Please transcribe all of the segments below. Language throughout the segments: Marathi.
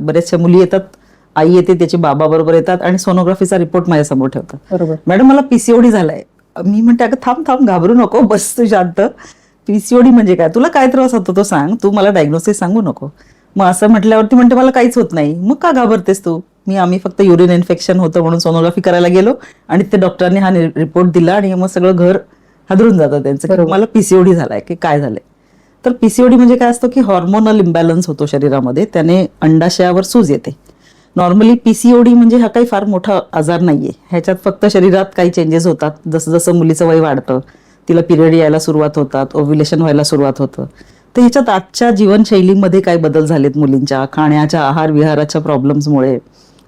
बऱ्याचशा मुली येतात आई येते त्याचे बाबा बरोबर येतात आणि सोनोग्राफीचा रिपोर्ट माझ्यासमोर ठेवतात. बरोबर. मॅडम मला पीसीओडी झालाय. मी म्हणते अगं थांब थांब घाबरू नको बस तू शांत. पीसीओडी म्हणजे काय? तुला काय त्रास होतो तो सांग. तू मला डायग्नोसिस सांगू नको. मग असं म्हटल्यावरती म्हणते मला काहीच होत नाही. मग का घाबरतेस तू? मी आम्ही फक्त युरिन इन्फेक्शन होतं म्हणून सोनोग्राफी करायला गेलो आणि ते डॉक्टरांनी हा रिपोर्ट दिला आणि मग सगळं घर हादरून जातं त्यांचं. मला पीसीओडी झालाय की काय झालंय? तर पीसीओडी म्हणजे काय असतं की हॉर्मोनल इम्बॅलन्स होतो शरीरामध्ये त्याने अंडाशयावर सूज येते. नॉर्मली पीसीओडी म्हणजे हा काही फार मोठा आजार नाहीये. ह्याच्यात फक्त शरीरात काही चेंजेस होतात. जसं जसं मुलीचं वय वाढतं तिला पिरियड यायला सुरुवात होतात ओव्ह्युलेशन व्हायला सुरुवात होतं. तर ह्याच्यात आजच्या जीवनशैलीमध्ये काय बदल झालेत मुलींच्या? खाण्याच्या आहार विहाराच्या प्रॉब्लेम्समुळे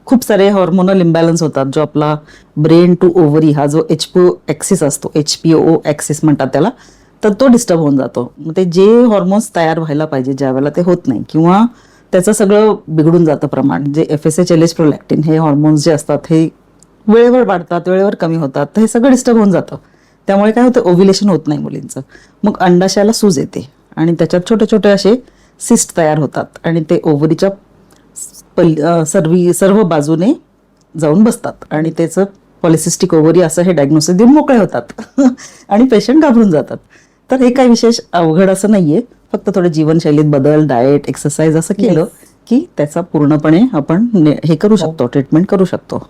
खूप सारे हॉर्मोनल इम्बॅलन्स होतात जो आपला ब्रेन टू ओव्हरी हा जो एच पी ओ ॲक्सिस असतो एच पी ओ ॲक्सिस म्हणतात त्याला. तर तो डिस्टर्ब होऊन जातो. मग ते जे हॉर्मोन्स तयार व्हायला पाहिजे ज्या वेळेला ते होत नाही किंवा त्याचं सगळं बिघडून जातं प्रमाण. जे F S H L H prolactin हे हॉर्मोन्स जे असतात हे वेळेवर वाढतात वेळेवर कमी होतात तर हे सगळं डिस्टर्ब होऊन जातं. त्यामुळे काय होतं? ओव्ह्युलेशन होत नाही मुलींचं. मग अंडाशयाला सूज येते आणि त्याच्यात छोटे छोटे असे सिस्ट तयार होतात आणि ते ओव्हरीच्या पल सर्वी सर्व बाजूने जाऊन बसतात आणि त्याचं पॉलिसिस्टिक ओव्हरी असं हे डायग्नोसिस देऊन मोकळे होतात. आणि पेशंट घाबरून जातात. तर हे काही विशेष अवघड असं नाहीये. फक्त थोडं जीवनशैलीत बदल डाएट एक्सरसाइज असं केलं की त्याचा पूर्णपणे आपण हे करू शकतो ट्रीटमेंट करू शकतो.